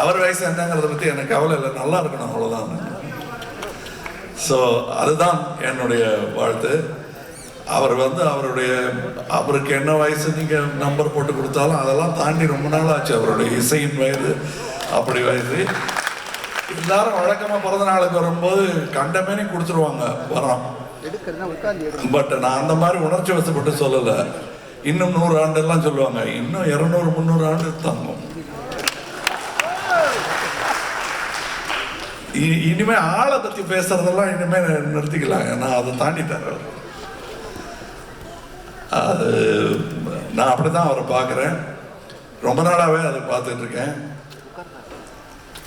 அவர் வயசு என்னங்கிறத பற்றி எனக்கு கவலை இல்லை. நல்லா இருக்கணும் அவ்வளோதான் ஸோ அதுதான் என்னுடைய வாழ்த்து. அவர் வந்து அவருடைய அவருக்கு என்ன வயசு நீங்கள் நம்பர் போட்டு கொடுத்தாலும் அதெல்லாம் தாண்டி ரொம்ப நாள் ஆச்சு. அவருடைய இசையின் வயது அப்படி வயது. எல்லாரும் வழக்கமாக பிறந்த நாளுக்கு வரும்போது கண்டமேனி கொடுத்துருவாங்க வரோம். பட் நான் அந்த மாதிரி உணர்ச்சி வசப்பட்டு சொல்லலை. இன்னும் நூறு ஆண்டெல்லாம் சொல்லுவாங்க. இன்னும் இரநூறு முந்நூறு ஆண்டு தாங்கும். இ- இனிமே ஆளை பற்றி பேசுறதெல்லாம் இனிமேல் நிறுத்திக்கலாம் நான் அதை தாண்டிட்டேன் அது நான் அப்படிதான் அவரை பார்க்குறேன். ரொம்ப நாளாகவே அதை பார்த்துட்டு இருக்கேன்.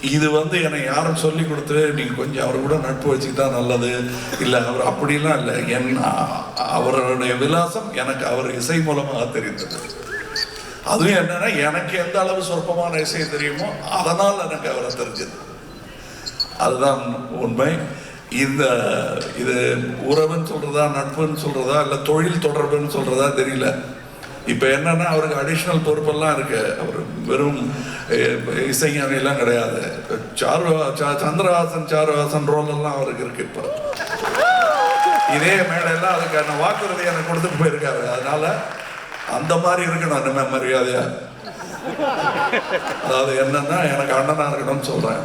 இது வந்து என்னை யாரும் சொல்லி கொடுத்து நீங்கள் கொஞ்சம் அவர் கூட நட்பு வச்சுக்கிட்டா நல்லது. இல்லை அவர் அப்படிலாம் இல்லை. என் அவருடைய விலாசம் எனக்கு அவர் இசை மூலமாக தெரிந்தது. அதுவும் என்னன்னா எனக்கு எந்த அளவு சொற்பமான இசை தெரியுமோ அதனால் எனக்கு அவரை தெரிஞ்சது. அதுதான் உண்மை. இந்த இது உறவுன்னு சொல்கிறதா நட்புன்னு சொல்கிறதா இல்லை தொழில் தொடர்புன்னு சொல்கிறதா தெரியல. இப்போ என்னன்னா அவருக்கு அடிஷ்னல் பொறுப்பெல்லாம் இருக்கு. அவர் வெறும் அஹ், இசைஞானிலாம் கிடையாது. சாரு சந்திரஹாசன் சாருஹாசன் ரோல் எல்லாம் அவருக்கு இருக்கு இப்போ. இதே மேடையெல்லாம் அதுக்கான வாக்குறுதி எனக்கு கொடுத்துட்டு போயிருக்காரு. அதனால அந்த மாதிரி இருக்கணும் இனிமே மரியாதையா. அதாவது என்னன்னா எனக்கு அண்ணனா இருக்கணும்னு சொல்றேன்.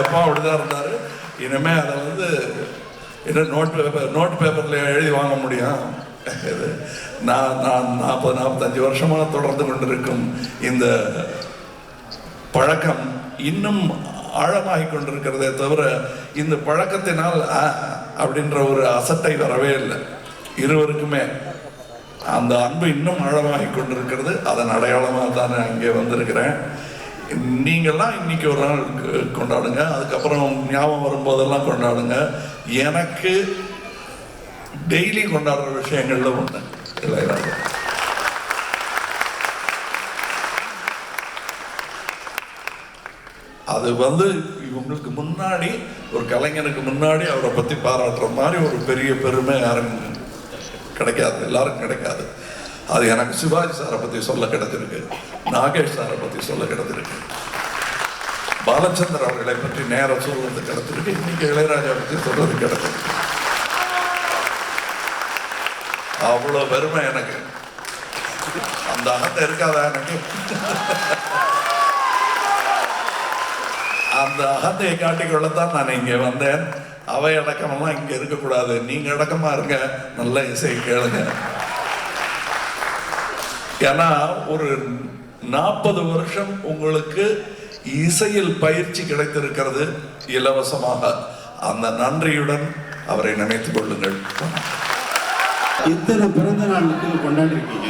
எப்போ அப்படிதான் இருந்தார். இனிமே அதை வந்து என்ன நோட் பேப்பர் நோட் பேப்பரில் எழுதி வாங்க முடியும். நான் நான் நாற்பது நாற்பத்தஞ்சு வருஷமாக தொடர்ந்து கொண்டிருக்கும் இந்த பழக்கம் இன்னும் ஆழமாகி கொண்டிருக்கிறதே தவிர இந்த பழக்கத்தினால் அப்படின்ற ஒரு அசட்டை வரவே இல்லை. இருவருக்குமே அந்த அன்பு இன்னும் ஆழமாகி கொண்டிருக்கிறது. அதன் அடையாளமாக தான் நான் இங்கே வந்திருக்கிறேன். நீங்கள்லாம் இன்னைக்கு ஒரு நாள் கொண்டாடுங்க. அதுக்கப்புறம் ஞாபகம் வரும்போதெல்லாம் கொண்டாடுங்க. எனக்கு டெய்லி கொண்டாடுற விஷயங்கள்ல ஒன்று இளையராஜா. அது வந்து இவங்களுக்கு முன்னாடி ஒரு கலைஞனுக்கு முன்னாடி அவரை பற்றி பாராட்டுற மாதிரி ஒரு பெரிய பெருமை யாரும் கிடைக்காது. எல்லாருக்கும் கிடைக்காது. அது எனக்கு சிவாஜி சாரை பத்தி சொல்ல கிடைச்சிருக்கு நாகேஷ் சாரை பத்தி சொல்ல கிடைச்சிருக்கு. பாலச்சந்தர் அவர்களை பற்றி நேரம் சொல்றது கிடைச்சிருக்கு இன்னைக்கு இளையராஜா பத்தி சொல்றது கிடைச்சிருக்கு. அவ்வளவு பெருமை எனக்கு. அந்த அகத்தை இருக்காதா எனக்கு? அந்த அகத்தை காட்டிக்கொள்ளத்தான் நான் இங்கே வந்தேன். அவை அடக்கமெல்லாம் இங்கே இருக்கக்கூடாது. நீங்கள் அடக்கமாக இருங்க. நல்ல இசை கேளுங்க. ஏன்னா ஒரு நாற்பது வருஷம் உங்களுக்கு இசையில் பயிற்சி கிடைத்திருக்கிறது இலவசமாக. அந்த நன்றியுடன் அவரை நினைத்துக் கொள்ளுங்கள். இத்தனை பிறந்த நாளுக்கு கொண்டாடி இருக்கீங்க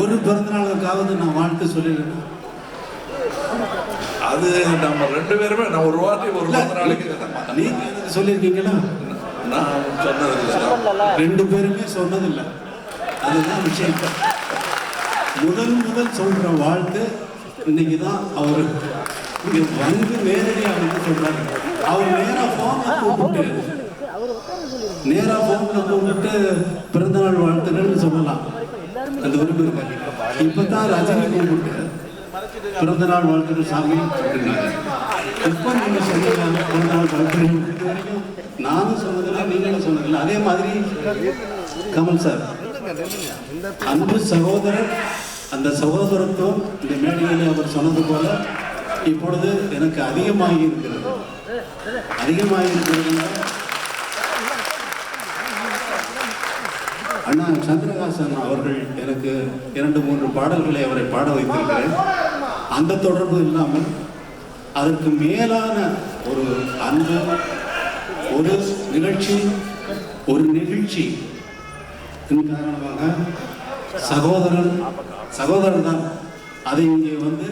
ஒரு பிறந்த நாளுக்காவது நான் வாழ்த்து சொல்லிடுறேன். அது நம்ம ரெண்டு பேருமே நான் ஒரு வாட்டி ஒரு பிறந்த நாளைக்கு நீங்க எனக்கு சொல்லியிருக்கீங்களா? நான் சொன்னதில்லை. ரெண்டு பேருமே சொன்னதில்லை. அதுதான் விஷயம். முதல் முதல் சொல்ற வாழ்த்து இன்னைக்கு தான் அவர் இங்க வந்து நேரடியாக வந்து சொல்றாரு. அவர் நேரா போன கூப்பிட்டு நேரா போன்ல கூப்பிட்டு பிறந்தநாள் வாழ்த்துக்கள்னு சொல்லலாம். அந்த உரிமை இருக்காங்க இப்பதான் ரஜினி கூப்பிட்டு பிறந்தநாள் வாழ்த்துக்கள் சாமி அப்படின்னாரு இப்போ நீங்க சொன்னீங்க பிறந்தநாள் வாழ்த்துக்கள். நானும் சொன்னதில்லை நீங்களும் சொன்னதில்லை. அதே மாதிரி கமல் சார். அன்பு சகோதரர் அந்த சகோதரத்துவம் இந்த மேடையில் அவர் சொன்னது போல இப்பொழுது எனக்கு அதிகமாகி இருக்கிறது. அதிகமாகி இருக்கிறது அண்ணா சந்திரகாசன் அவர்கள் எனக்கு இரண்டு மூன்று பாடல்களை அவரை பாட வைத்திருக்கிறேன். அந்த தொடர்பு இல்லாமல் அதற்கு மேலான ஒரு அன்பு ஒரு நிகழ்ச்சி ஒரு நிகழ்ச்சி. இதன் காரணமாக சகோதரன் சகோதரன் தான் அதை இங்கே வந்து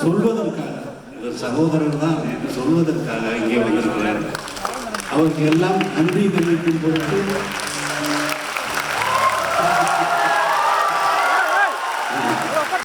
சொல்வதற்காக இவர் சகோதரன் தான் என்று சொல்வதற்காக இங்கே வந்திருக்கிறார். அவருக்கு எல்லாம் நன்றி தெரிவிக்கும் பொருட்டு